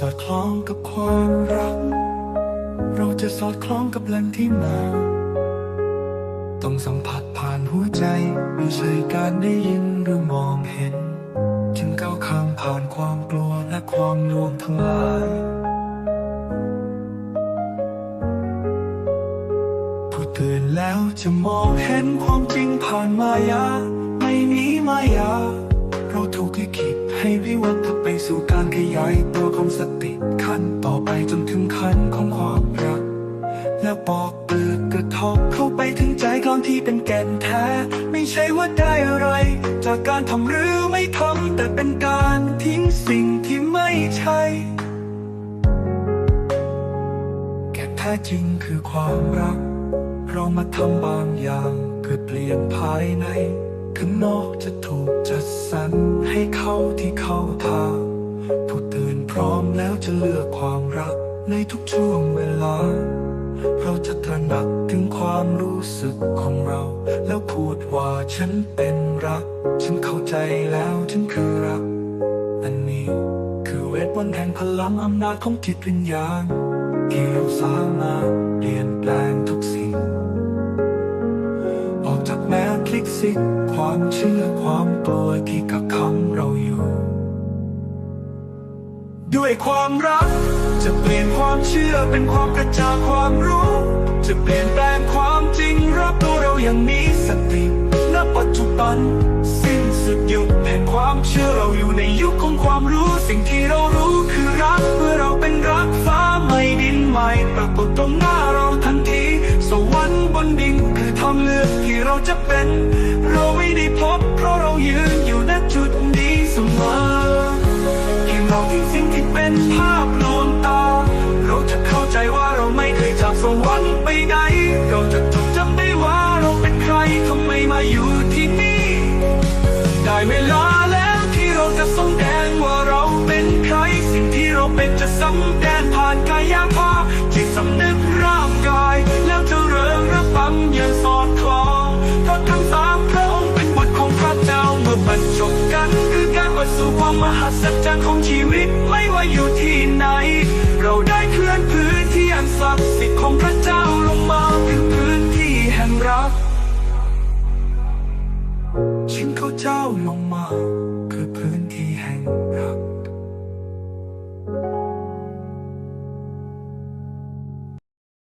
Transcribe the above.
สอดคล้องกับความรัก เราจะสอดคล้องกับแหล่งที่มา ต้องสัมผัสผ่านหัวใจ ไม่ใช่การได้ยินหรือมองเห็น จึงก้าวข้ามผ่านความกลัวและความลวงทั้งหลายผู้ตื่นแล้วจะมองเห็นความจริงผ่านมายา ไม่มีมายา ให้วิวัฒนไปสู่การขยายตัวของสติขั้นต่อไปจนถึงขั้นของความรัก แล้วปอกเปลือกกระทบเข้าไปถึงใจกลางที่เป็นแก่นแท้ ไม่ใช่ว่าได้อะไร จากการทำหรือไม่ทำแต่เป็นการทิ้งสิ่งที่ไม่ใช่แก่แท้จริงคือความรัก เรามาทำบางอย่างเพื่อเปลี่ยนภายใน ข้างนอกจะถูกจัดสรรให้เข้าที่เข้าทางผู้ตื่นพร้อมแล้วจะเลือกความรักในทุกช่วงเวลา เราจะตระหนักถึงความรู้สึกของเรา แล้วพูดว่าฉันเป็นรัก ฉันเข้าใจแล้วฉันคือรัก อันนี้คือเวทมนต์แห่งพลังอำนาจของจิตวิญญาณที่เราสามารถเปลี่ยนแปลงทุกสิ่ง ม้คลิกซิกความเชื่อความกลัวที่กักขังเราอยู่ ด้วยความรัก จะเปลี่ยนความเชื่อเป็นความกระจ่างความรู้ จะเปลี่ยนแปลงความจริงรอบตัวเราอย่างมีสติณปัจจุบัน สิ้นสุดยุคแห่งความเชื่อเราอยู่ในยุคของความรู้สิ่งที่เรารู้คือรักเมื่อเราเป็นรักฟ้าไม่ดินไม่ปรากฏตรงหน้าเราทันทีสวรรค์บนดินคือทางเลือกที่เราจะเป็น สิ่งที่เป็นภาพลวงตา เราจะเข้าใจว่าเราไม่เคยจากสวรรค์ไปไหน เราจะจดจำได้ว่าเราเป็นใครทำไมมาอยู่ที่นี่ ได้เวลาแล้วที่เราจะสำแดงว่าเราเป็นใคร สิ่งที่เราเป็นจะสำแดงผ่านกายภาพจิตสำนึกร่างกาย แล้วจะเริงระฟังอย่างาสู่ความมหัศจรรย์ของชีวิตไม่ว่าอยู่ที่ไหน เราได้เคลื่อนพื้นที่อันศักดิ์สิทธิ์ของพระเจ้าลงมาคือพื้นที่แห่งรัก请求เจ้าลงมา